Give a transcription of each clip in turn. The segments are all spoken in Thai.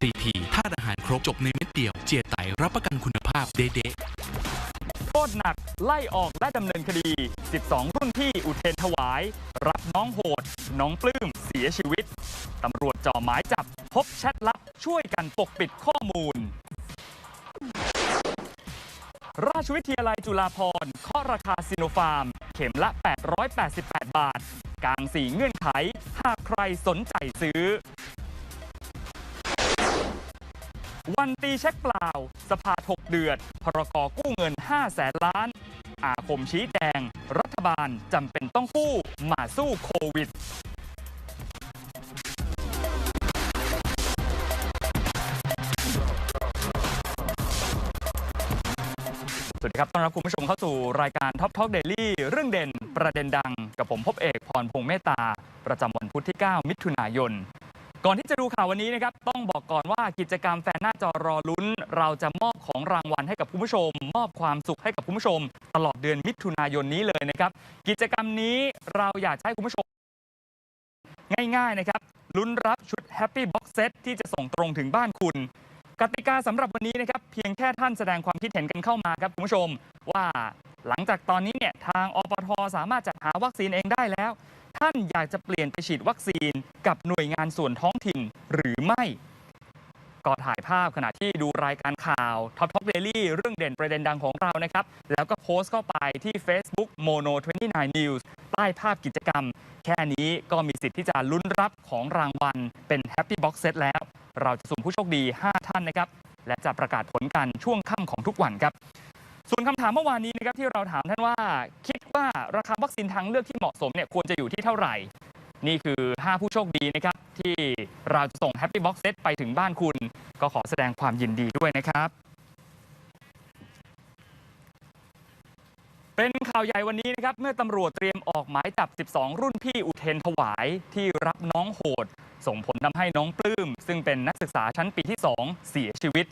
CP ธาตุอาหารครบจบในเม็ดเดียว เจียไตรับประกันคุณภาพเด๊ะโทษหนักไล่ออกและดำเนินคดี 12 รุ่นพี่อุเทนถวาย รับน้องโหด น้องปลื้มเสียชีวิต ตำรวจจ่อหมายจับ พบแชทลับช่วยกันปกปิดข้อมูล ราชวิทยาลัยจุฬาภรณ์เคาะราคาซิโนฟาร์ม เข็มละ 888 บาท กลาง4เงื่อนไข หากใครสนใจซื้อ วันตีเช็คเปล่า สภาถกเดือด พรกกู้เงิน 5 แสนล้าน อาคมชี้แจง รัฐบาลจำเป็นต้องกู้มาสู้โควิดสวัสดีครับ ต้อนรับคุณผู้ชมเข้าสู่รายการ Top Talk Daily เรื่องเด่นประเด็นดัง กับผมพบเอกพรพงษ์เมตตา ประจำวันพุธที่ 9 มิถุนายน ก่อนที่จะดูข่าววันนี้นะครับต้องบอกก่อนว่ากิจกรรมแฟนหน้าจอรอลุ้น เราจะมอบของรางวัลให้กับคุณผู้ชม มอบความสุขให้กับคุณผู้ชม ตลอดเดือนมิถุนายนนี้เลยนะครับ กิจกรรมนี้เราอยากให้คุณผู้ชม ง่ายๆนะครับลุ้นรับชุด Happy Box Set ที่จะส่งตรงถึงบ้านคุณ กติกาสำหรับวันนี้นะครับเพียงแค่ท่านแสดงความคิดเห็นกันเข้ามาครับคุณผู้ชม ว่าหลังจากตอนนี้เนี่ยทางอปทสามารถจัดหาวัคซีนเองได้แล้ว ท่านอยากจะเปลี่ยนไปฉีดวัคซีนกับหน่วยงานส่วนท้องถิ่นหรือไม่ ก็ถ่ายภาพขณะที่ดูรายการข่าว Top Top Daily เรื่องเด่นประเด็นดังของเรานะครับ แล้วก็โพสต์เข้าไปที่ Facebook Mono 29 News ใต้ภาพกิจกรรม แค่นี้ก็มีสิทธิ์ที่จะลุ้นรับของรางวัล เป็น Happy Box Set แล้ว เราจะสุ่มผู้โชคดี 5 ท่านนะครับ และจะประกาศผลกันช่วงค่ำของทุกวันครับ ส่วนคำถามเมื่อวานนี้นะครับที่เราถามท่านว่า คิดว่าราคาวัคซีนทางเลือกที่เหมาะสมเนี่ยควรจะอยู่ที่เท่าไหร่ นี่คือ 5 ผู้โชคดีนะครับ ที่เราจะส่ง Happy Box Set ไปถึงบ้านคุณ ก็ขอแสดงความยินดีด้วยนะครับ เป็นข่าวใหญ่วันนี้นะครับ เมื่อตำรวจเตรียมออกหมายจับ 12 รุ่นพี่อุเทนถวายที่รับน้องโหด ส่งผลทำให้น้องปลื้ม ซึ่งเป็นนักศึกษาชั้นปีที่ 2 เสียชีวิต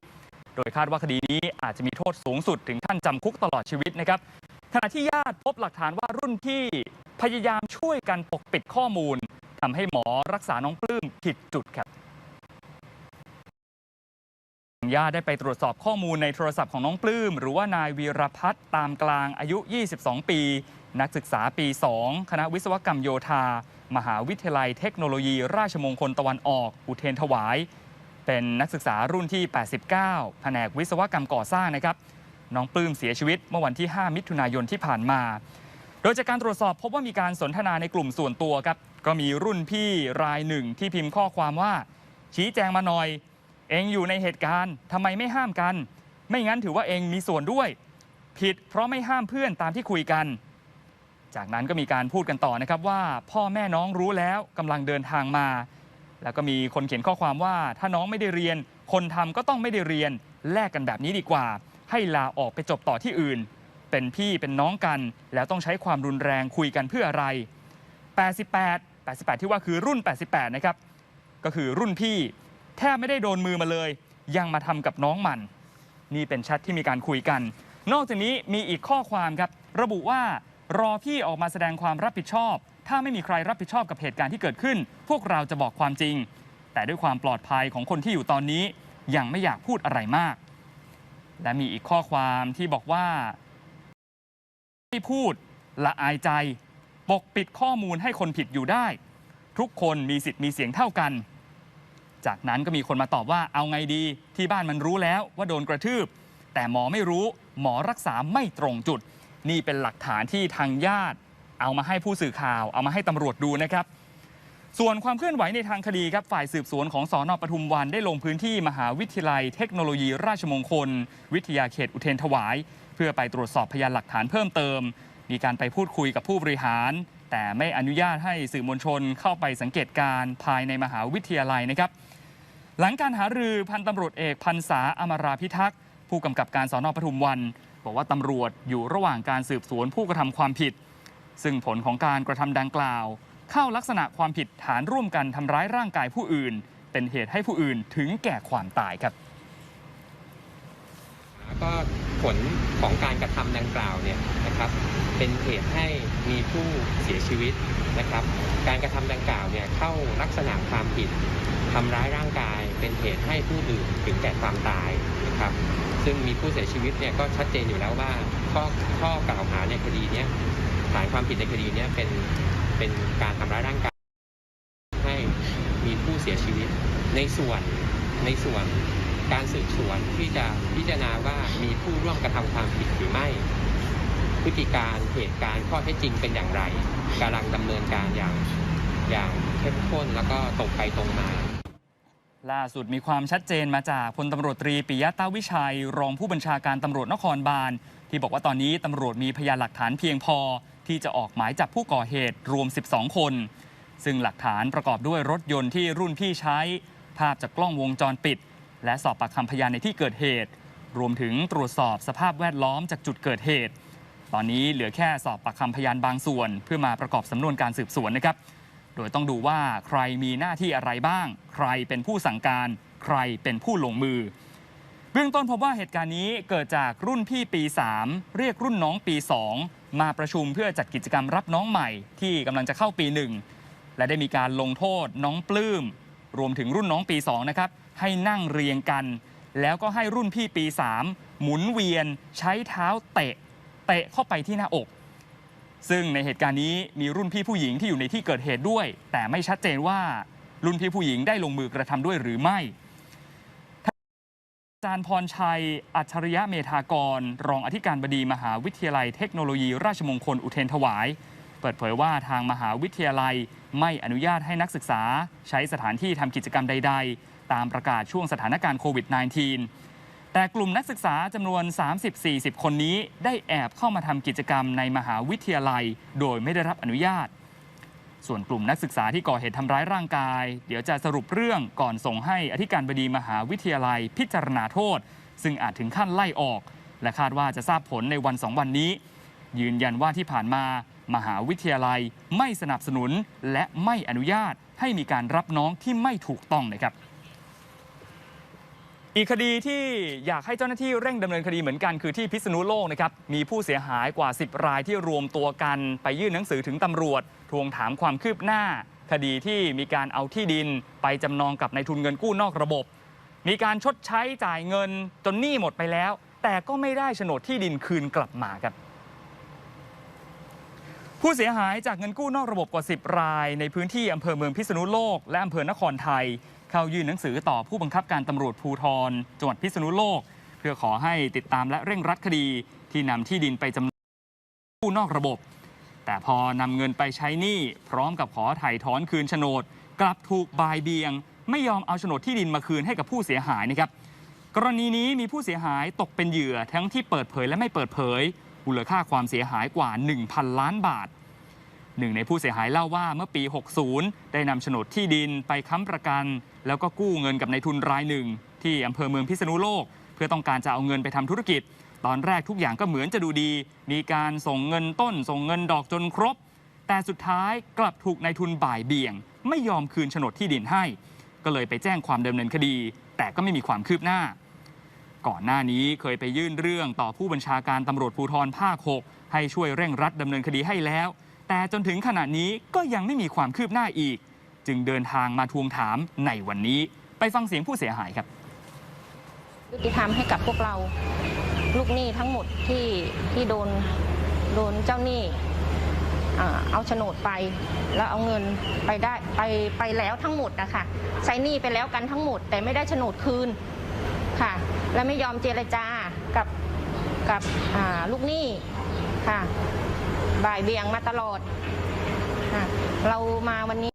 โดยคาดว่าคดีนี้อาจจะมีโทษสูงสุดถึงขั้นจำคุกตลอดชีวิตนะครับขณะที่ญาติพบหลักฐานว่ารุ่นพี่พยายามช่วยกันปกปิดข้อมูลทำให้หมอรักษาน้องปลื้มผิดจุดครับญาติได้ไปตรวจสอบข้อมูลในโทรศัพท์ของน้องปลื้ม หรือว่านายวีรพัฒน์ตามกลางอายุ 22 ปี นักศึกษาปี 2 คณะวิศวกรรมโยธา มหาวิทยาลัยเทคโนโลยี ราชมงคลตะวันออก อุเทนถวาย เป็นนักศึกษารุ่นที่ 89 แผนกวิศวกรรมก่อสร้างนะครับ น้องปลื้มเสียชีวิตเมื่อวันที่ 5 มิถุนายนที่ผ่านมา โดยจากการตรวจสอบพบว่ามีการสนทนาในกลุ่มส่วนตัวครับ ก็มีรุ่นพี่รายหนึ่งที่พิมพ์ข้อความว่า ชี้แจงมาหน่อย เองอยู่ในเหตุการณ์ทำไมไม่ห้ามกัน ไม่งั้นถือว่าเองมีส่วนด้วย ผิดเพราะไม่ห้ามเพื่อนตามที่คุยกัน จากนั้นก็มีการพูดกันต่อนะครับว่า พ่อแม่น้องรู้แล้วกำลังเดินทางมา แล้วก็มีคนเขียนข้อความว่าถ้าน้องไม่ได้เรียน คนทำก็ต้องไม่ได้เรียนแลกกันแบบนี้ดีกว่า ให้ลาออกไปจบต่อที่อื่น เป็นพี่เป็นน้องกัน แล้วต้องใช้ความรุนแรงคุยกันเพื่ออะไร 88 88 ที่ว่าคือรุ่น 88 นะครับ ก็คือรุ่นพี่ แทบไม่ได้โดนมือมาเลย ยังมาทำกับน้องมัน นี่เป็นแชทที่มีการคุยกัน นอกจากนี้มีอีกข้อความครับ ระบุว่ารอพี่ออกมาแสดงความรับผิดชอบ ถ้าไม่มีใครรับผิดชอบกับเหตุการณ์ที่เกิดขึ้น พวกเราจะบอกความจริง แต่ด้วยความปลอดภัยของคนที่อยู่ตอนนี้ ยังไม่อยากพูดอะไรมาก และมีอีกข้อความที่บอกว่าไม่พูดละอายใจ ปกปิดข้อมูลให้คนผิดอยู่ได้ ทุกคนมีสิทธิ์มีเสียงเท่ากัน จากนั้นก็มีคนมาตอบว่าเอาไงดี ที่บ้านมันรู้แล้วว่าโดนกระทืบ แต่หมอไม่รู้ หมอรักษาไม่ตรงจุด นี่เป็นหลักฐานที่ทางญาติ เอามาให้ผู้สื่อข่าว เอามาให้ตำรวจดูนะครับ ส่วนความเคลื่อนไหวในทางคดีครับฝ่ายสืบสวนของสอนอปทุมวันได้ลงพื้นที่มหาวิทยาลัยเทคโนโลยีราชมงคล วิทยาเขตอุเทรนถวาย เพื่อไปตรวจสอบพยานหลักฐานเพิ่มเติม มีการไปพูดคุยกับผู้บริหาร แต่ไม่อนุญาตให้สื่อมวลชนเข้าไปสังเกตการณ์ภายในมหาวิทยาลัยนะครับ หลังการหารือพันตำรวจเอกพันษาอมราพิทักษ์ผู้กำกับการสอนอปทุมวัน บอกว่าตำรวจอยู่ระหว่างการสืบสวนผู้กระทำความผิด ซึ่งผลของการกระทำดังกล่าว เข้าลักษณะความผิดฐานร่วมกันทำร้ายร่างกายผู้อื่น เป็นเหตุให้ผู้อื่นถึงแก่ความตายครับก็ผลของการกระทำดังกล่าวเนี่ยนะครับ เป็นเหตุให้มีผู้เสียชีวิตนะครับ การกระทำดังกล่าวเนี่ยเข้าลักษณะความผิดทำร้ายร่างกาย เป็นเหตุให้ผู้อื่นถึงแก่ความตายนะครับ ซึ่งมีผู้เสียชีวิตเนี่ยก็ชัดเจนอยู่แล้วว่าข้อข้อกล่าวหาในคดีเนี้ย ฐานความผิดในคดีนี้เป็นเป็นการทำร้ายร่างกายให้มีผู้เสียชีวิตในส่วนในส่วนการสืบสวนที่จะพิจารณาว่ามีผู้ร่วมกระทำความผิดหรือไม่พฤติการเหตุการณ์ข้อเท็จจริงเป็นอย่างไรกำลังดำเนินการอย่างอย่างเข้มข้นแล้วก็ตรงไปตรงมาล่าสุดมีความชัดเจนมาจากพลตำรวจตรีปิยะตาวิชัย รองผู้บัญชาการตำรวจนครบาล ที่บอกว่าตอนนี้ตำรวจมีพยานหลักฐานเพียงพอ ที่จะออกหมายจับผู้ก่อเหตุรวม 12 คน ซึ่งหลักฐานประกอบด้วยรถยนต์ที่รุ่นพี่ใช้ ภาพจากกล้องวงจรปิด และสอบปากคำพยานในที่เกิดเหตุ รวมถึงตรวจสอบสภาพแวดล้อมจากจุดเกิดเหตุ ตอนนี้เหลือแค่สอบปากคำพยานบางส่วน เพื่อมาประกอบสำนวนการสืบสวนนะครับ โดยต้องดูว่าใครมีหน้าที่อะไรบ้าง ใครเป็นผู้สั่งการ ใครเป็นผู้ลงมือ เบื้องต้นพบว่าเหตุการณ์นี้เกิดจากรุ่นพี่ปี 3 เรียกรุ่นน้องปี 2 มาประชุมเพื่อจัดกิจกรรมรับน้องใหม่ที่กำลังจะเข้าปีหนึ่งและได้มีการลงโทษน้องปลื้มรวมถึงรุ่นน้องปี2นะครับให้นั่งเรียงกัน แล้วก็ให้รุ่นพี่ปี 3 หมุนเวียนใช้เท้าเตะ เตะเข้าไปที่หน้าอก ซึ่งในเหตุการณ์นี้มีรุ่นพี่ผู้หญิงที่อยู่ในที่เกิดเหตุด้วย แต่ไม่ชัดเจนว่ารุ่นพี่ผู้หญิงได้ลงมือกระทำด้วยหรือไม่ จารย์พรชัย อัจฉริยะเมธากร รองอธิการบดีมหาวิทยาลัยเทคโนโลยีราชมงคลอุเทรนถวาย เปิดเผยว่าทางมหาวิทยาลัยไม่อนุญาตให้นักศึกษา ใช้สถานที่ทำกิจกรรมใด ๆ ตามประกาศช่วงสถานการณ์โควิด -19 แต่กลุ่มนักศึกษาจำนวน 30-40 คนนี้ได้แอบเข้ามาทำกิจกรรมในมหาวิทยาลัย โดยไม่ได้รับอนุญาต ส่วนกลุ่มนักศึกษาที่ก่อเหตุทำร้ายร่างกาย เดี๋ยวจะสรุปเรื่องก่อนส่งให้อธิการบดีมหาวิทยาลัยพิจารณาโทษ ซึ่งอาจถึงขั้นไล่ออก และคาดว่าจะทราบผลในวันสองวันนี้ ยืนยันว่าที่ผ่านมา มหาวิทยาลัยไม่สนับสนุนและไม่อนุญาตให้มีการรับน้องที่ไม่ถูกต้องนะครับ อีกคดีที่อยากให้เจ้าหน้าที่เร่งดำเนินคดีเหมือนกันคือที่พิษณุโลกนะครับมีผู้เสียหายกว่า 10 รายที่รวมตัวกัน ไปยื่นหนังสือถึงตำรวจ ทวงถามความคืบหน้า คดีที่มีการเอาที่ดิน ไปจำนองกับนายทุนเงินกู้นอกระบบ มีการชดใช้จ่ายเงินจนหนี้หมดไปแล้ว แต่ก็ไม่ได้โฉนดที่ดินคืนกลับมาครับผู้เสียหายจากเงินกู้นอกระบบกว่า 10 ราย ในพื้นที่อำเภอเมืองพิษณุโลก และอำเภอนครไทย เข้ายื่นหนังสือต่อผู้บังคับการตำรวจภูธรจังหวัดพิษณุโลก เพื่อขอให้ติดตามและเร่งรัดคดีที่นำที่ดินไปจำนองกู้นอกระบบ แต่พอนำเงินไปใช้หนี้พร้อมกับขอถ่ายถอนคืนโฉนด กลับถูกบายเบียง ไม่ยอมเอาโฉนดที่ดินมาคืนให้กับผู้เสียหายนะครับกรณีนี้มีผู้เสียหายตกเป็นเหยื่อทั้งที่เปิดเผยและไม่เปิดเผยมูลค่าความเสียหายกว่า 1,000 ล้านบาท หนึ่งในผู้เสียหายเล่าว่าเมื่อปี 60 ได้นำโฉนดที่ดินไปค้ำประกัน แล้วก็กู้เงินกับนายทุนรายหนึ่ง ที่อำเภอเมืองพิษณุโลก เพื่อต้องการจะเอาเงินไปทำธุรกิจ ตอนแรกทุกอย่างก็เหมือนจะดูดี มีการส่งเงินต้น ส่งเงินดอกจนครบ แต่สุดท้ายกลับถูกนายทุนบ่ายเบี่ยง ไม่ยอมคืนโฉนดที่ดินให้ ก็เลยไปแจ้งความดำเนินคดี แต่ก็ไม่มีความคืบหน้า ก่อนหน้านี้เคยไปยื่นเรื่องต่อผู้บัญชาการตำรวจภูธรภาค 6 ให้ช่วยเร่งรัดดำเนินคดีให้แล้ว แต่จนถึงขณะนี้ก็ยังไม่มีความคืบหน้าอีก จึงเดินทางมาทวงถามในวันนี้ ไปฟังเสียงผู้เสียหายครับยุติธรรมให้กับพวกเราลูกหนี้ทั้งหมดที่ที่โดนโดนเจ้าหนี้เอาโฉนดไป แล้วเอาเงินไปได้ไปไปแล้วทั้งหมดนะคะใช้หนี้ไปแล้วกันทั้งหมด แต่ไม่ได้โฉนดคืนค่ะ และไม่ยอมเจรจากับกับลูกหนี้ค่ะ บ่ายเบี่ยงมาตลอดค่ะเรามาวันนี้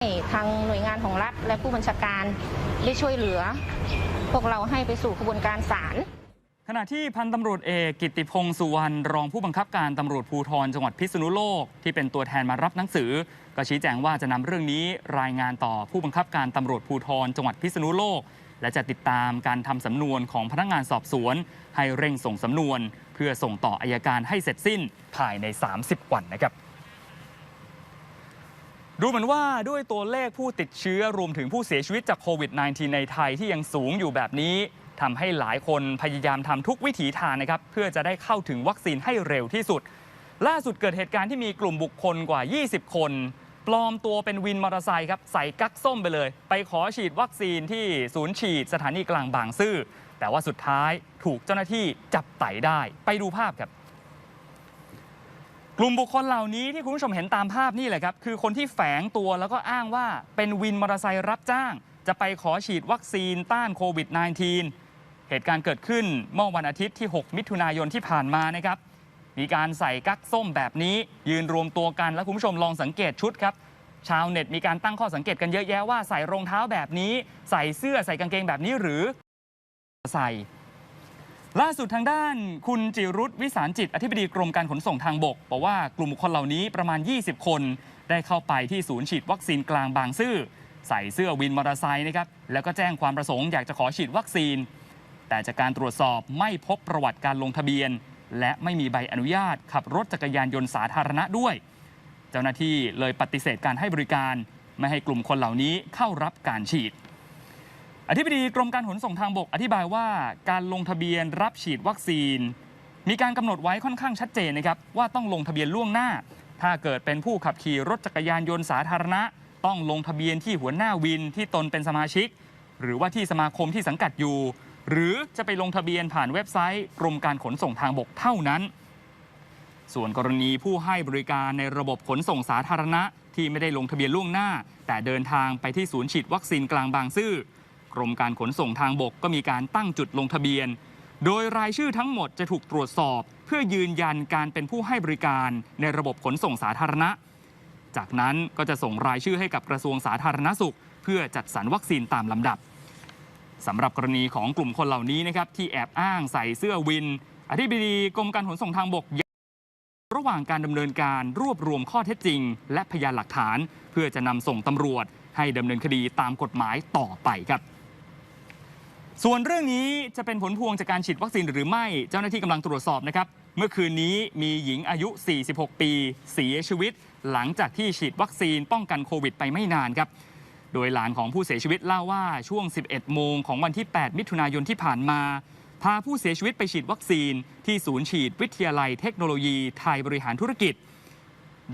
ให้ทางหน่วยงานของรัฐและผู้บัญชาการได้ช่วยเหลือ พวกเราให้ไปสู่กระบวนการศาลขณะที่พันตำรวจเอกกิตติพงศ์สุวรรณรองผู้บังคับการตำรวจภูธรจังหวัดพิษณุโลก ที่เป็นตัวแทนมารับหนังสือ ก็ชี้แจงว่าจะนำเรื่องนี้รายงานต่อผู้บังคับการตำรวจภูธรจังหวัดพิษณุโลก และจะติดตามการทำสำนวนของพนักงานสอบสวน ให้เร่งส่งสำนวน เพื่อส่งต่ออายการให้เสร็จสิ้นภายใน 30 วันนะครับดูเหมือนว่าด้วยตัวเลขผู้ติดเชื้อรวมถึงผู้เสียชีวิตจากโควิด -19 ในไทยที่ยังสูงอยู่แบบนี้ทำให้หลายคนพยายามทำทุกวิถีทางนะครับ เพื่อจะได้เข้าถึงวัคซีนให้เร็วที่สุด ล่าสุดเกิดเหตุการณ์ที่มีกลุ่มบุคคลกว่า 20 คน ปลอมตัวเป็นวินมอเตอร์ไซค์ครับใส่กั๊กส้มไปเลย ไปขอฉีดวัคซีนที่ศูนย์ฉีดสถานีกลางบางซื่อ แต่ว่าสุดท้ายถูกเจ้าหน้าที่จับไต่ได้ ไปดูภาพครับ กลุ่มบุคคลเหล่านี้ที่คุณผู้ชมเห็นตามภาพนี่แหละครับคือคนที่แฝงตัวแล้วก็อ้างว่าเป็นวินมอเตอร์ไซค์รับจ้าง จะไปขอฉีดวัคซีนต้านโควิด -19 เหตุการณ์เกิดขึ้นเมื่อวันอาทิตย์ที่ 6 มิถุนายนที่ผ่านมานะครับ มีการใส่กั๊กส้มแบบนี้ ยืนรวมตัวกัน แล้วคุณผู้ชมลองสังเกตชุดครับ ชาวเน็ตมีการตั้งข้อสังเกตกันเยอะแยะว่าใส่รองเท้าแบบนี้ ใส่เสื้อใส่กางเกงแบบนี้หรือใส่ล่าสุดทางด้านคุณจิรุธวิสารจิต อธิบดีกรมการขนส่งทางบก บอกว่ากลุ่มบุคคลเหล่านี้ประมาณ 20 คน ได้เข้าไปที่ศูนย์ฉีดวัคซีนกลางบางซื่อใส่เสื้อวินมอเตอร์ไซค์นะครับแล้วก็แจ้งความประสงค์อยากจะขอฉีดวัคซีน แต่จากการตรวจสอบไม่พบประวัติการลงทะเบียน และไม่มีใบอนุญาต ขับรถจักรยานยนต์สาธารณะด้วย เจ้าหน้าที่เลยปฏิเสธการให้บริการ ไม่ให้กลุ่มคนเหล่านี้เข้ารับการฉีด อธิบดีกรมการขนส่งทางบกอธิบายว่า การลงทะเบียนรับฉีดวัคซีน มีการกำหนดไว้ค่อนข้างชัดเจนนะครับว่าต้องลงทะเบียนล่วงหน้า ถ้าเกิดเป็นผู้ขับขี่รถจักรยานยนต์สาธารณะ ต้องลงทะเบียนที่หัวหน้าวินที่ตนเป็นสมาชิก หรือว่าที่สมาคมที่สังกัดอยู่ หรือจะไปลงทะเบียนผ่านเว็บไซต์กรมการขนส่งทางบกเท่านั้น ส่วนกรณีผู้ให้บริการในระบบขนส่งสาธารณะ ที่ไม่ได้ลงทะเบียนล่วงหน้า แต่เดินทางไปที่ศูนย์ฉีดวัคซีนกลางบางซื่อกรมการขนส่งทางบกก็มีการตั้งจุดลงทะเบียน โดยรายชื่อทั้งหมดจะถูกตรวจสอบ เพื่อยืนยันการเป็นผู้ให้บริการในระบบขนส่งสาธารณะ จากนั้นก็จะส่งรายชื่อให้กับกระทรวงสาธารณสุข เพื่อจัดสรรวัคซีนตามลำดับ สำหรับกรณีของกลุ่มคนเหล่านี้นะครับที่แอบอ้างใส่เสื้อวิน อธิบดีกรมการขนส่งทางบก ระหว่างการดำเนินการรวบรวมข้อเท็จจริง และพยานหลักฐาน เพื่อจะนำส่งตำรวจ ให้ดำเนินคดีตามกฎหมายต่อไปครับ ส่วนเรื่องนี้จะเป็นผลพวงจากการฉีดวัคซีนหรือไม่เจ้าหน้าที่กำลังตรวจสอบนะครับเมื่อคืนนี้มีหญิงอายุ 46 ปี เสียชีวิต หลังจากที่ฉีดวัคซีนป้องกันโควิดไปไม่นานครับ โดยหลานของผู้เสียชีวิตเล่าว่าช่วง 11 โมงของวันที่ 8 มิถุนายนที่ผ่านมา พาผู้เสียชีวิตไปฉีดวัคซีน ที่ศูนย์ฉีดวิทยาลัยเทคโนโลยีไทยบริหารธุรกิจ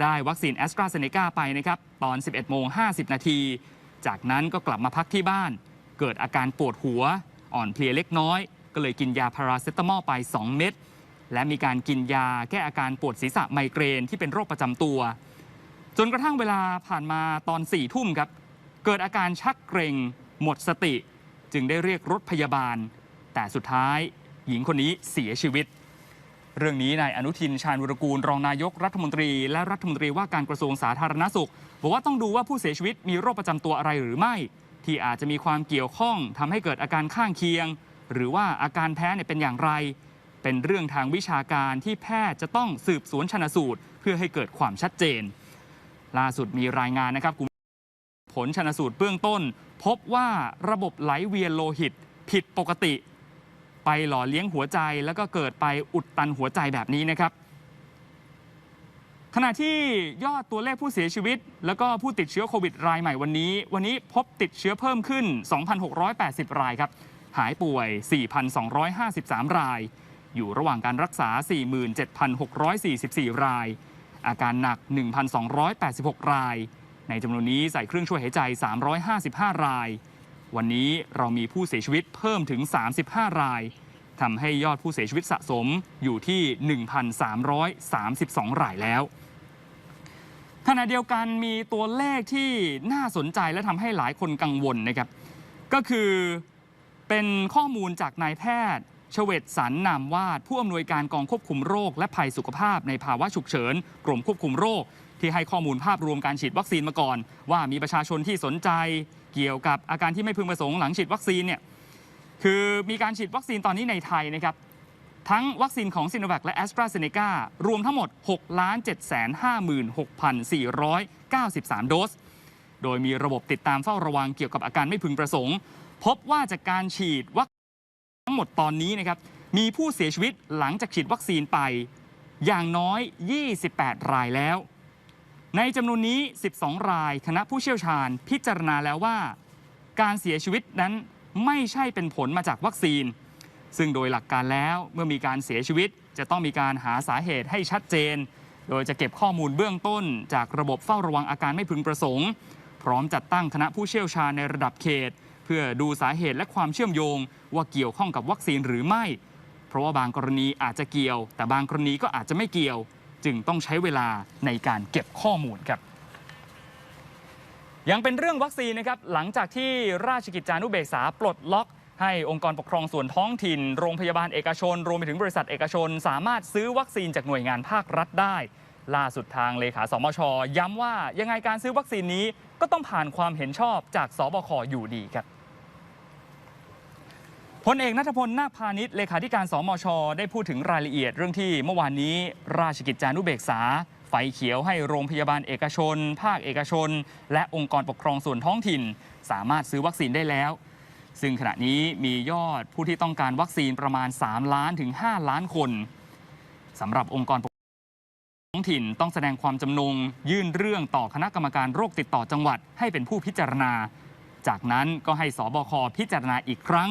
ได้วัคซีนแอสตราเซเนกาไปนะครับ ตอน 11 โมง 50 นาที จากนั้นก็กลับมาพักที่บ้าน เกิดอาการปวดหัว อ่อนเพลียเล็กน้อย ก็เลยกินยาพาราเซตามอลไป 2 เม็ดและมีการกินยาแก้อาการปวดศีรษะไมเกรนที่เป็นโรคประจำตัว จนกระทั่งเวลาผ่านมาตอน4ทุ่มครับ เกิดอาการชักเกร็งหมดสติ จึงได้เรียกรถพยาบาล แต่สุดท้ายหญิงคนนี้เสียชีวิต เรื่องนี้นายอนุทินชาญวรกูลรองนายกรัฐมนตรี และรัฐมนตรีว่าการกระทรวงสาธารณสุข บอกว่าต้องดูว่าผู้เสียชีวิตมีโรคประจำตัวอะไรหรือไม่ ที่อาจจะมีความเกี่ยวข้องทำให้เกิดอาการข้างเคียง หรือว่าอาการแพ้เนี่ยเป็นอย่างไร เป็นเรื่องทางวิชาการที่แพทย์จะต้องสืบสวนชนสูตร เพื่อให้เกิดความชัดเจน ล่าสุดมีรายงานนะครับ ผลชนสูตรเบื้องต้น พบว่าระบบไหลเวียนโลหิต ผิดปกติ ไปหล่อเลี้ยงหัวใจแล้วก็เกิดไปอุดตันหัวใจแบบนี้นะครับขณะที่ยอดตัวเลขผู้เสียชีวิต แล้วก็ผู้ติดเชื้อโควิดรายใหม่วันนี้ วันนี้พบติดเชื้อเพิ่มขึ้น 2,680 รายครับ หายป่วย 4,253 ราย อยู่ระหว่างการรักษา 47,644 ราย อาการหนัก 1,286 ราย ในจำนวนนี้ใส่เครื่องช่วยหายใจ 355 ราย วันนี้เรามีผู้เสียชีวิตเพิ่มถึง 35 รายทำให้ยอดผู้เสียชีวิตสะสมอยู่ที่ 1,332 รายแล้วขณะเดียวกันมีตัวเลขที่น่าสนใจและทำให้หลายคนกังวลนะครับ ก็คือเป็นข้อมูลจากนายแพทย์เฉวตสันนามวาด ผู้อำนวยการกองควบคุมโรค และภัยสุขภาพในภาวะฉุกเฉินกรมควบคุมโรค ที่ให้ข้อมูลภาพรวมการฉีดวัคซีนมาก่อน ว่ามีประชาชนที่สนใจเกี่ยวกับอาการที่ไม่พึงประสงค์หลังฉีดวัคซีนเนี่ยคือมีการฉีดวัคซีนตอนนี้ในไทยนะครับทั้งวัคซีนของซิโนแวคและแอสตราเซเนการวมทั้งหมด 6 756,493 โดส โดยมีระบบติดตามเฝ้าระวังเกี่ยวกับอาการไม่พึงประสงค์ พบว่าจากการฉีดวัคซีนทั้งหมดตอนนี้นะครับมีผู้เสียชีวิตหลังจากฉีดวัคซีนไปอย่างน้อย 28 รายแล้ว ในจำนวนนี้ 12 ราย คณะผู้เชี่ยวชาญพิจารณาแล้วว่า การเสียชีวิตนั้นไม่ใช่เป็นผลมาจากวัคซีน ซึ่งโดยหลักการแล้วเมื่อมีการเสียชีวิต จะต้องมีการหาสาเหตุให้ชัดเจน โดยจะเก็บข้อมูลเบื้องต้น จากระบบเฝ้าระวังอาการไม่พึงประสงค์ พร้อมจัดตั้งคณะผู้เชี่ยวชาญในระดับเขต เพื่อดูสาเหตุและความเชื่อมโยง ว่าเกี่ยวข้องกับวัคซีนหรือไม่ เพราะว่าบางกรณีอาจจะเกี่ยว แต่บางกรณีก็อาจจะไม่เกี่ยว จึงต้องใช้เวลาในการเก็บข้อมูลครับยังเป็นเรื่องวัคซีนนะครับหลังจากที่ราชกิจจานุเบกษาปลดล็อก ให้องค์กรปกครองส่วนท้องถิ่น โรงพยาบาลเอกชน รวมไปถึงบริษัทเอกชน สามารถซื้อวัคซีนจากหน่วยงานภาครัฐได้ ล่าสุดทางเลขาสมช ย้ำว่ายังไงการซื้อวัคซีนนี้ก็ต้องผ่านความเห็นชอบจากสบคอยู่ดีครับ พลเอกนัทพลนาคพาณิชย์เลขาธิการสมช ได้พูดถึงรายละเอียดเรื่องที่เมื่อวานนี้ ราชกิจจานุเบกษา ไฟเขียวให้โรงพยาบาลเอกชน ภาคเอกชน และองค์กรปกครองส่วนท้องถิ่น สามารถซื้อวัคซีนได้แล้ว ซึ่งขณะนี้มียอดผู้ที่ต้องการวัคซีนประมาณ 3 ล้านถึง 5 ล้านคนสำหรับองค์กรปกครองท้องถิ่นต้องแสดงความจำนง ยื่นเรื่องต่อคณะกรรมการโรคติดต่อจังหวัดให้เป็นผู้พิจารณา จากนั้นก็ให้สบคพิจารณาอีกครั้ง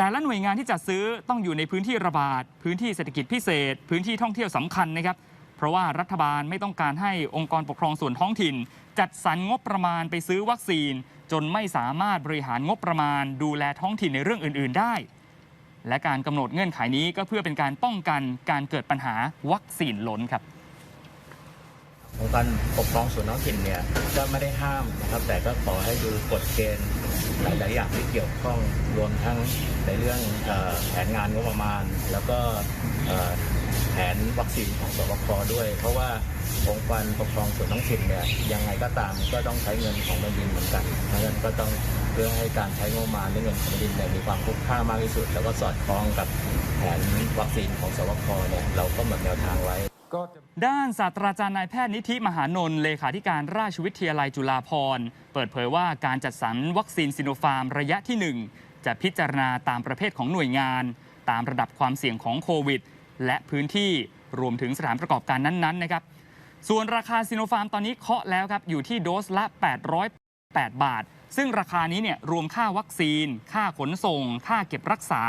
แต่ละหน่วยงานที่จัดซื้อต้องอยู่ในพื้นที่ระบาด พื้นที่เศรษฐกิจพิเศษ พื้นที่ท่องเที่ยวสำคัญนะครับ เพราะว่ารัฐบาลไม่ต้องการให้องค์กรปกครองส่วนท้องถิ่น จัดสรรงบประมาณไปซื้อวัคซีน จนไม่สามารถบริหารงบประมาณ ดูแลท้องถิ่นในเรื่องอื่น ๆ ได้ และการกำหนดเงื่อนไขนี้ก็เพื่อเป็นการป้องกันการเกิดปัญหาวัคซีนล้นครับ องค์การปกครองส่วนท้องถิ่นเนี่ยก็ไม่ได้ห้ามนะครับแต่ก็ขอให้ดูกฎเกณฑ์หลายๆอย่างที่เกี่ยวข้องรวมทั้งในเรื่องอแผนงานงบประมาณ แล้วก็แผนวัคซีนของสบคด้วย เพราะว่าองค์การปกครองส่วนท้องถิ่นเนี่ยยังไงก็ตามก็ต้องใช้เงินของแผ่นดินเหมือนกันเพราะฉะนั้นก็ต้องเพื่อให้การใช้งบประมาณด้วยเงินของแผ่นดินเนี่ยมีความคุ้มค่ามากที่สุด แล้วก็สอดคล้องกับแผนวัคซีนของสบคเนี่ยเราก็หมดแนวทางไว้ ด้านศาสตราจารย์นายแพทย์นิธิมหานนท์เลขาธิการราชวิทยาลัยจุฬาภรณ์เปิดเผยว่าการจัดสรรวัคซีนซิโนฟาร์มระยะที่ 1 จะพิจารณาตามประเภทของหน่วยงาน ตามระดับความเสี่ยงของโควิด และพื้นที่รวมถึงสถานประกอบการนั้นๆนะครับส่วนราคาซิโนฟาร์มตอนนี้เคาะแล้วครับอยู่ที่โดสละ 808 บาท ซึ่งราคานี้เนี่ยรวมค่าวัคซีน ค่าขนส่ง ค่าเก็บรักษา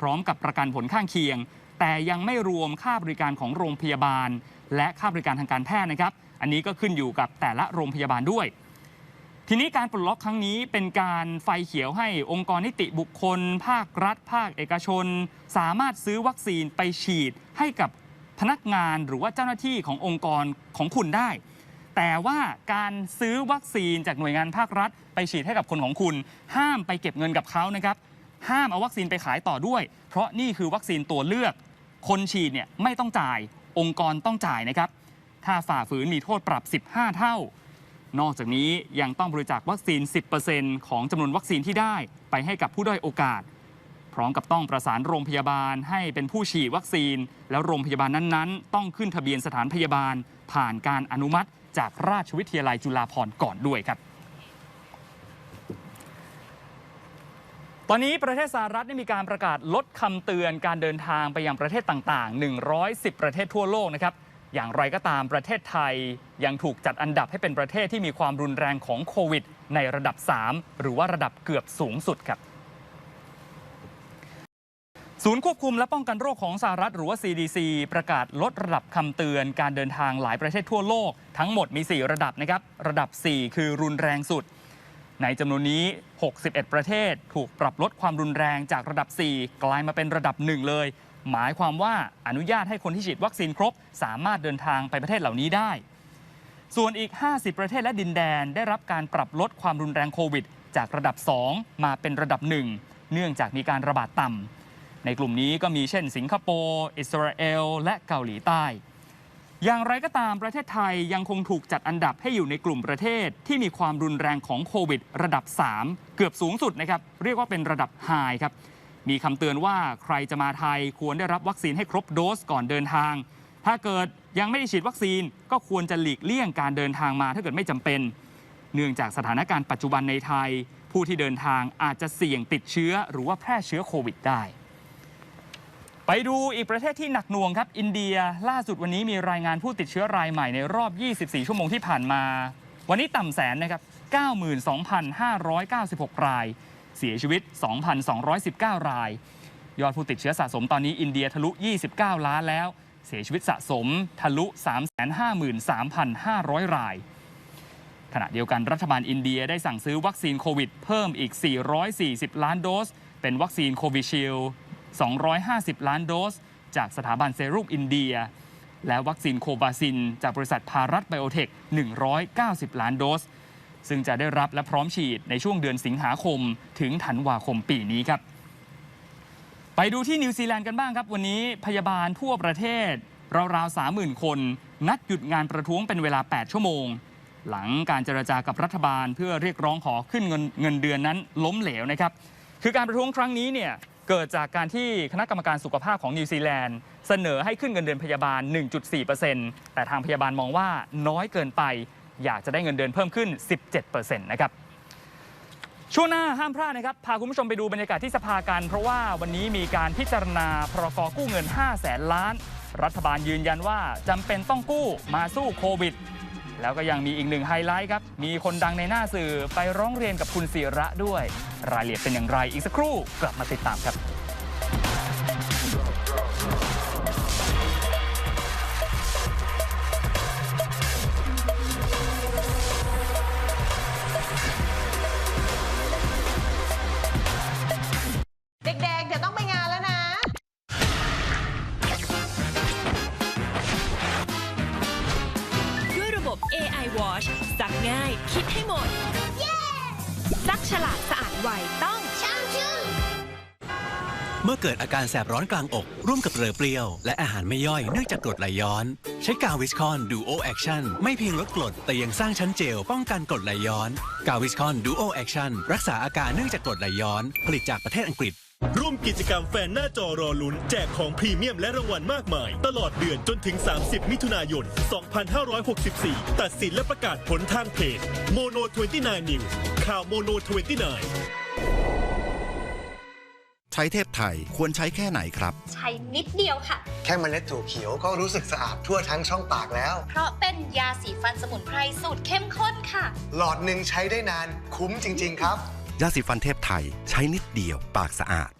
พร้อมกับประกันผลข้างเคียง แต่ยังไม่รวมค่าบริการของโรงพยาบาล และค่าบริการทางการแพทย์นะครับ อันนี้ก็ขึ้นอยู่กับแต่ละโรงพยาบาลด้วย ทีนี้การปลดล็อกครั้งนี้เป็นการไฟเขียวให้องค์กรนิติบุคคล ภาครัฐ ภาคเอกชน สามารถซื้อวัคซีนไปฉีดให้กับพนักงานหรือว่าเจ้าหน้าที่ขององค์กรของคุณได้ แต่ว่าการซื้อวัคซีนจากหน่วยงานภาครัฐ ไปฉีดให้กับคนของคุณ ห้ามไปเก็บเงินกับเขานะครับ ห้ามเอาวัคซีนไปขายต่อด้วย เพราะนี่คือวัคซีนตัวเลือก คนฉีดเนี่ยไม่ต้องจ่ายองค์กรต้องจ่ายนะครับ ถ้าฝ่าฝืนมีโทษปรับ 15 เท่า นอกจากนี้ยังต้องบริจาควัคซีน 10%ของจำนวนวัคซีนที่ได้ไปให้กับผู้ด้อยโอกาส พร้อมกับต้องประสานโรงพยาบาลให้เป็นผู้ฉีดวัคซีน แล้วโรงพยาบาลนั้นๆ ต้องขึ้นทะเบียนสถานพยาบาล ผ่านการอนุมัติจากราชวิทยาลัยจุฬาภรณ์ก่อนด้วยครับ ตอนนี้ประเทศสหรัฐได้มีการประกาศลดคำเตือนการเดินทางไปยังประเทศต่างๆ 110 ประเทศทั่วโลกนะครับ อย่างไรก็ตามประเทศไทยยังถูกจัดอันดับให้เป็นประเทศที่มีความรุนแรงของโควิด ในระดับ 3 หรือว่าระดับเกือบสูงสุดครับศูนย์ควบคุมและป้องกันโรคของสหรัฐหรือว่า CDC ประกาศลดระดับคำเตือนการเดินทางหลายประเทศทั่วโลก ทั้งหมดมี 4 ระดับนะครับ ระดับ 4 คือรุนแรงสุด ในจำนวนนี้ 61 ประเทศถูกปรับลดความรุนแรงจากระดับ 4 กลายมาเป็นระดับ 1 เลย หมายความว่าอนุญาตให้คนที่ฉีดวัคซีนครบ สามารถเดินทางไปประเทศเหล่านี้ได้ ส่วนอีก 50 ประเทศและดินแดนได้รับการปรับลดความรุนแรงโควิด จากระดับ 2 มาเป็นระดับ 1 เนื่องจากมีการระบาดต่ำในกลุ่มนี้ก็มีเช่นสิงคโปร์ อิสราเอล และเกาหลีใต้ อย่างไรก็ตามประเทศไทยยังคงถูกจัดอันดับให้อยู่ในกลุ่มประเทศที่มีความรุนแรงของโควิด ระดับ 3 เกือบสูงสุดนะครับ เรียกว่าเป็นระดับไฮครับ มีคำเตือนว่าใครจะมาไทยควรได้รับวัคซีนให้ครบโดสก่อนเดินทาง ถ้าเกิดยังไม่ได้ฉีดวัคซีน ก็ควรจะหลีกเลี่ยงการเดินทางมาถ้าเกิดไม่จำเป็น เนื่องจากสถานการณ์ปัจจุบันในไทย ผู้ที่เดินทางอาจจะเสี่ยงติดเชื้อ หรือว่าแพร่เชื้อโควิดได้ ไปดูอีกประเทศที่หนักหน่วงครับ อินเดียล่าสุดวันนี้มีรายงานผู้ติดเชื้อรายใหม่ในรอบ 24 ชั่วโมงที่ผ่านมา วันนี้ต่ำแสนนะครับ 92,596 ราย เสียชีวิต 2,219 ราย ยอดผู้ติดเชื้อสะสมตอนนี้อินเดียทะลุ 29 ล้านแล้ว เสียชีวิตสะสมทะลุ 353,500 ราย ขณะเดียวกันรัฐบาลอินเดียได้สั่งซื้อวัคซีนโควิดเพิ่มอีก 440 ล้านโดส เป็นวัคซีนโควิชิล 250 ล้านโดส จากสถาบันเซรุ่มอินเดีย และวัคซีนโควาซิน จากบริษัทพารัตไบโอเทค 190 ล้านโดส ซึ่งจะได้รับและพร้อมฉีดในช่วงเดือนสิงหาคม ถึงธันวาคมปีนี้ครับ ไปดูที่นิวซีแลนด์กันบ้างครับ วันนี้พยาบาลทั่วประเทศ ราวๆ30,000 คน นัดหยุดงานประท้วงเป็นเวลา 8 ชั่วโมงหลังการเจรจากับรัฐบาลเพื่อเรียกร้องขอขึ้นเงินเงินเดือนนั้นล้มเหลวนะครับ คือการประท้วงครั้งนี้เนี่ย เกิดจากการที่คณะกรรมการสุขภาพของนิวซีแลนด์ เสนอให้ขึ้นเงินเดือนพยาบาล 1.4%แต่ทางพยาบาลมองว่าน้อยเกินไป อยากจะได้เงินเดือนเพิ่มขึ้น 17%นะครับช่วงหน้าห้ามพลาดนะครับ พาคุณผู้ชมไปดูบรรยากาศที่สภากัน เพราะว่าวันนี้มีการพิจารณาพรกกู้เงิน5แสนล้าน รัฐบาลยืนยันว่าจำเป็นต้องกู้มาสู้โควิด แล้วก็ยังมีอีกหนึ่งไฮไลท์ครับ มีคนดังในหน้าสื่อไปร้องเรียนกับคุณศิระด้วย รายละเอียดเป็นอย่างไรอีกสักครู่กลับมาติดตามครับ มื่อเกิดอาการแสบร้อนกลางอก ร่วมกับเรือเปรี้ยว และอาหารไม่ย่อยเนื่องจากกรดไหลย้อน ใช้กาวิสคอนดูโอแอคชั่นไม่เพียงลดกรดแต่ยังสร้างชั้นเจลป้องกันกรดไหลย้อน กาวิสคอนดูโอแอคชั่นรักษาอาการเนื่องจากกรดไหลย้อน ผลิตจากประเทศอังกฤษร่วมกิจกรรมแฟนหน้าจอรอลุ้น แจกของพรีเมียมและรางวัลมากมาย ตลอดเดือนจนถึง 30 มิถุนายน 2564 ตัดสินและประกาศผลทางเพจโมโน29 News ข่าวโมโน29 ใช้เทพไทยควรใช้แค่ไหนครับ ใช้นิดเดียวค่ะ แค่เมล็ดถั่วเขียวก็รู้สึกสะอาดทั่วทั้งช่องปากแล้ว เพราะเป็นยาสีฟันสมุนไพรสูตรเข้มข้นค่ะ หลอดหนึ่งใช้ได้นานคุ้มจริง ๆ ครับ ยาสีฟันเทพไทยใช้นิดเดียวปากสะอาด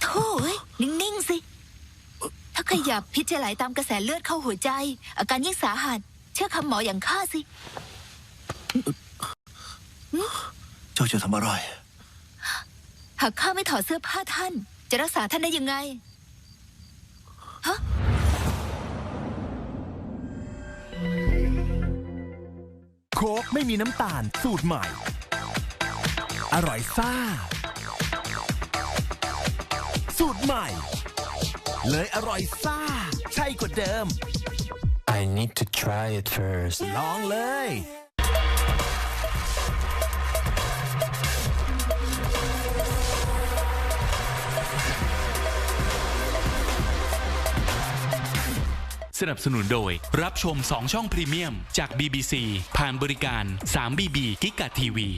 โถ่เอ้ยนิ่ง ๆ สิ ถ้าขยับพิษจะไหลตามกระแสเลือดเข้าหัวใจ อาการยิ่งสาหัส เชื่อคำหมออย่างข้าสิ เจ้าจะทำอะไร หากข้าไม่ถอดเสื้อผ้าท่าน จะรักษาท่านได้ยังไง ฮะ โค้กไม่มีน้ำตาลสูตรใหม่ อร่อยซ่า สูตรใหม่ เลยอร่อยซ่า ใช่กว่าเดิม I need to try it first ลองเลย สนับสนุนโดย รับชม 2 ช่องพรีเมียม จาก BBC ผ่านบริการ 3BB กิกะทีวี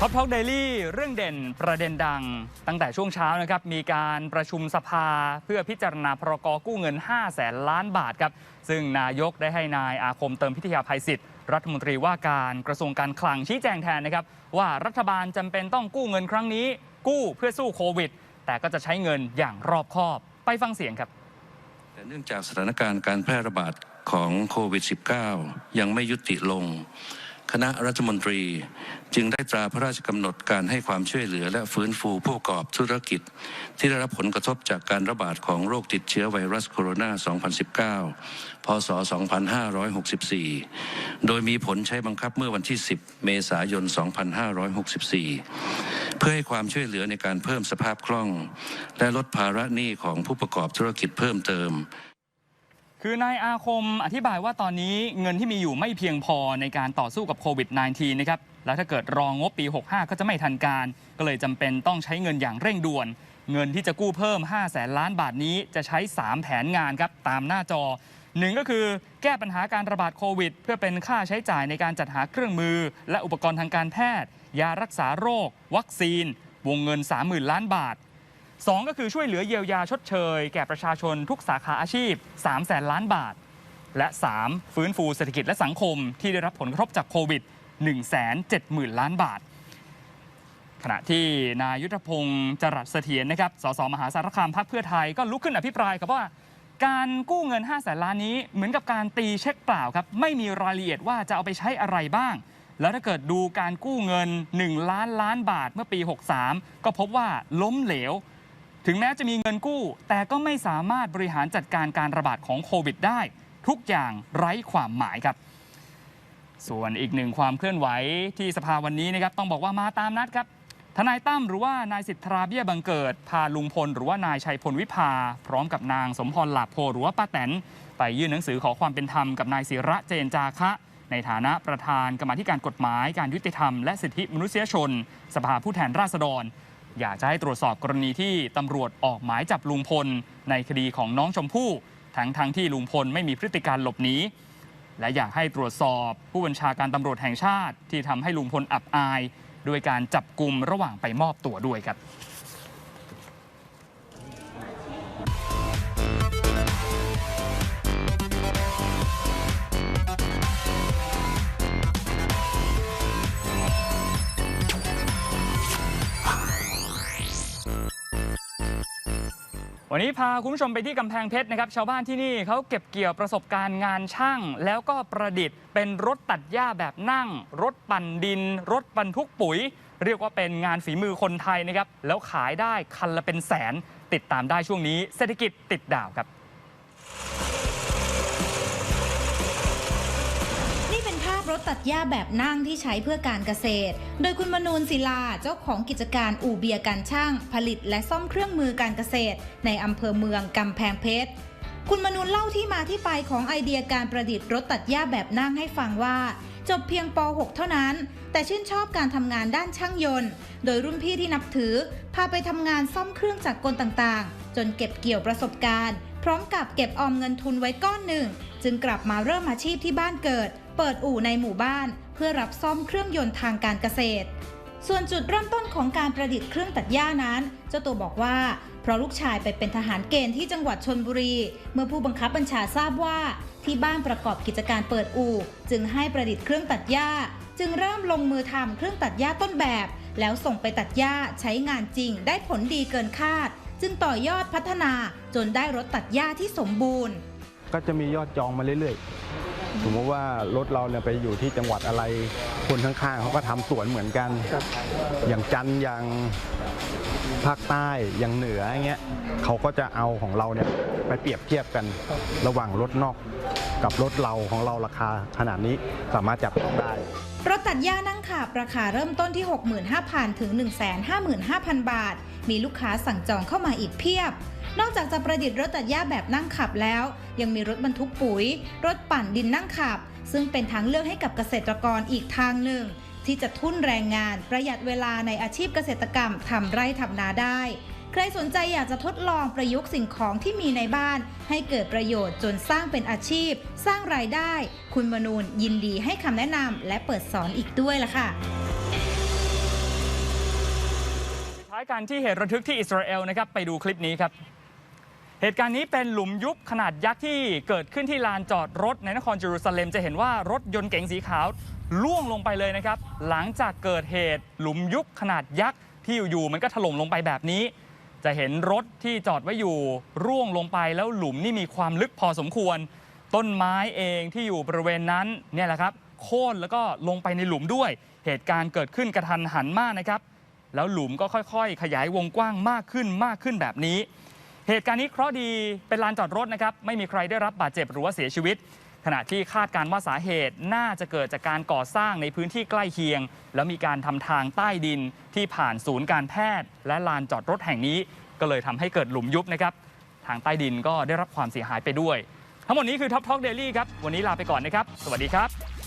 ท็อปท็อกเดลี่เรื่องเด่นประเด็นดัง ตั้งแต่ช่วงเช้านะครับ มีการประชุมสภาเพื่อพิจารณาพรกกู้เงิน 5 แสนล้านบาทครับ ซึ่งนายกได้ให้นายอาคมเติมพิทยาภัยศิษย์รัฐมนตรีว่าการกระทรวงการคลังชี้แจงแทนนะครับ ว่ารัฐบาลจำเป็นต้องกู้เงินครั้งนี้ กู้เพื่อสู้โควิด แต่ก็จะใช้เงินอย่างรอบคอบไปฟังเสียงครับ แต่เนื่องจากสถานการณ์การแพร่ระบาดของโควิด -19 ยังไม่ยุติลง คณะรัฐมนตรีจึงได้ตราพระราชกำหนดการให้ความช่วยเหลือและฟื้นฟูผู้ประกอบธุรกิจ ที่ได้รับผลกระทบจากการระบาดของโรคติดเชื้อไวรัสโคโรนา 2019 พศ 2564 โดยมีผลใช้บังคับเมื่อวันที่ 10 เมษายน 2564 เพื่อให้ความช่วยเหลือในการเพิ่มสภาพคล่อง และลดภาระหนี้ของผู้ประกอบธุรกิจเพิ่มเติม คือนายอาคมอธิบายว่าตอนนี้เงินที่มีอยู่ไม่เพียงพอในการต่อสู้กับโควิด -19 นะครับแล้วถ้าเกิดรองงบปี 65 ก็จะไม่ทันการ ก็เลยจำเป็นต้องใช้เงินอย่างเร่งด่วน เงินที่จะกู้เพิ่ม5แสนล้านบาทนี้จะใช้ 3 แผนงานครับตามหน้าจอหนึ่งก็คือแก้ปัญหาการระบาดโควิด เพื่อเป็นค่าใช้จ่ายในการจัดหาเครื่องมือ และอุปกรณ์ทางการแพทย์ ยารักษาโรค วัคซีน วงเงิน 30,000 ล้านบาท 2 ก็คือช่วยเหลือเยียวยาชดเชย แก่ประชาชนทุกสาขาอาชีพ3แสนล้านบาท และ 3 ฟื้นฟูเศรษฐกิจและสังคมที่ได้รับผลกระทบจากโควิด 1 7 0 0 0 0 ล้านบาท ขณะที่นายุทธพงศ์จรัสเสถียรนะครับสสมหาสารคามพักเพื่อไทยก็ลุกขึ้นอภิปรายครับว่าการกู้เงิน5แสนล้านนี้เหมือนกับการตีเช็คเปล่าครับไม่มีรายละเอียดว่าจะเอาไปใช้อะไรบ้าง แล้วถ้าเกิดดูการกู้เงิน 1 ล้านล้านบาทเมื่อปี 63 ก็พบว่าล้มเหลว ถึงแม้จะมีเงินกู้ แต่ก็ไม่สามารถบริหารจัดการการระบาดของโควิดได้ ทุกอย่างไร้ความหมายครับ ส่วนอีกหนึ่งความเคลื่อนไหวที่สภาวันนี้นะครับต้องบอกว่ามาตามนัดครับทนายตั้มหรือว่านายสิทธาเบี้ยบังเกิด พาลุงพล หรือว่านายชัยพลวิภา พร้อมกับนางสมพรหลาโพหรือว่าป้าแตน ไปยื่นหนังสือขอความเป็นธรรมกับนายศิระเจนจาคะ ในฐานะประธานกรรมธิการกฎหมายการยุติธรรมและสิทธิมนุษยชน สภาผู้แทนราษฎร อยากจะให้ตรวจสอบกรณีที่ตำรวจออกหมายจับลุงพล ในคดีของน้องชมพู่ ทั้งทั้งที่ลุงพลไม่มีพฤติการหลบหนีและอยากให้ตรวจสอบผู้บัญชาการตำรวจแห่งชาติ ที่ทำให้ลุงพลอับอาย ด้วยการจับกลุ่มระหว่างไปมอบตัวด้วยครับ วันนี้พาคุณผู้ชมไปที่กำแพงเพชรนะครับชาวบ้านที่นี่เขาเก็บเกี่ยวประสบการณ์งานช่าง แล้วก็ประดิษฐ์เป็นรถตัดหญ้าแบบนั่ง รถปั่นดิน รถบรรทุกปุ๋ย เรียกว่าเป็นงานฝีมือคนไทยนะครับแล้วขายได้คันละเป็นแสน ติดตามได้ช่วงนี้ เศรษฐกิจติดดาวครับ ถตัดหญ้าแบบนั่งที่ใช้เพื่อการเกษตร โดยคุณมนูนศิลาเจ้าของกิจการอู่เบียร์การช่าง ผลิตและซ่อมเครื่องมือการเกษตร ในอำเภอเมืองกำแพงเพชรคุณมนูนเล่าที่มาที่ไปของไอเดียการประดิษฐ์รถตัดหญ้าแบบนั่งให้ฟังว่า จบเพียงป .6 เท่านั้น แต่ชื่นชอบการทำงานด้านช่างยนต์ โดยรุ่นพี่ที่นับถือ พาไปทำงานซ่อมเครื่องจักรกลต่างๆ จนเก็บเกี่ยวประสบการณ์ พร้อมกับเก็บออมเงินทุนไว้ก้อนหนึ่ง จึงกลับมาเริ่มอาชีพที่บ้านเกิด เปิดอู่ในหมู่บ้าน เพื่อรับซ่อมเครื่องยนต์ทางการเกษตร ส่วนจุดเริ่มต้นของการประดิษฐ์เครื่องตัดหญ้านั้น เจ้าตัวบอกว่า เพราะลูกชายไปเป็นทหารเกณฑ์ที่จังหวัดชนบุรี เมื่อผู้บังคับบัญชาทราบว่าที่บ้านประกอบกิจการเปิดอู่ จึงให้ประดิษฐ์เครื่องตัดหญ้า จึงเริ่มลงมือทำเครื่องตัดหญ้าต้นแบบ แล้วส่งไปตัดหญ้าใช้งานจริง ได้ผลดีเกินคาด จึงต่อยอดพัฒนาจนได้รถตัดหญ้าที่สมบูรณ์ ก็จะมียอดจองมาเรื่อย สมมติว่ารถเราเนี่ยไปอยู่ที่จังหวัดอะไร คนข้างๆเขาก็ทำสวนเหมือนกัน อย่างจันทร์อย่างภาคใต้อย่างเหนืออย่างเงี้ยเขาก็จะเอาของเราเนี่ยไปเปรียบเทียบกันระหว่างรถนอกกับรถเราของเราราคาขนาดนี้สามารถจับต้องได้ รถตัดหญ้านั่งขับราคาเริ่มต้นที่ 65,000 ถึง 155,000 บาท มีลูกค้าสั่งจองเข้ามาอีกเพียบ นอกจากจะประดิษฐ์รถตัดหญ้าแบบนั่งขับแล้ว ยังมีรถบรรทุกปุ๋ย รถปั่นดินนั่งขับ ซึ่งเป็นทางเลือกให้กับเกษตรกรอีกทางหนึ่ง ที่จะทุ่นแรงงานประหยัดเวลาในอาชีพเกษตรกรรมทำไร่ทำนาได้ รสนใจอยากจะทดลองประยุกต์สิ่งของที่มีในบ้าน ให้เกิดประโยชน์จนสร้างเป็นอาชีพ สร้างรายได้ คุณมนูนยินดีให้คำแนะนำและเปิดสอนอีกด้วยล่ะค่ะท้ายกันที่เหตุระทึกที่อิสราเอลนะครับไปดูคลิปนี้ครับเหตุการณ์นี้เป็นหลุมยุบขนาดยักษ์ที่เกิดขึ้นที่ลานจอดรถในนครเยรูซาเล็มจะเห็นว่ารถยนต์เก๋งสีขาวล่วงลงไปเลยนะครับ หลังจากเกิดเหตุหลุมยุบขนาดยักษ์ที่อยู่ๆมันก็ถล่มลงไปแบบนี้ จะเห็นรถที่จอดไว้อยู่ร่วงลงไปแล้วหลุมนี่มีความลึกพอสมควร ต้นไม้เองที่อยู่บริเวณนั้นเนี่ยแหละครับโค่นแล้วก็ลงไปในหลุมด้วย เหตุการณ์เกิดขึ้นกระทันหันมากนะครับ แล้วหลุมก็ค่อยๆ ขยายวงกว้างมากขึ้นมากขึ้นแบบนี้ เหตุการณ์นี้เคราะห์ดีเป็นลานจอดรถนะครับไม่มีใครได้รับบาดเจ็บหรือว่าเสียชีวิต ขณะที่คาดการว่าสาเหตุน่าจะเกิดจากการก่อสร้างในพื้นที่ใกล้เคียง แล้วมีการทำทางใต้ดินที่ผ่านศูนย์การแพทย์ และลานจอดรถแห่งนี้ ก็เลยทำให้เกิดหลุมยุบนะครับ ทางใต้ดินก็ได้รับความเสียหายไปด้วย ทั้งหมดนี้คือท็อปท็อกเดลี่ครับ วันนี้ลาไปก่อนนะครับ สวัสดีครับ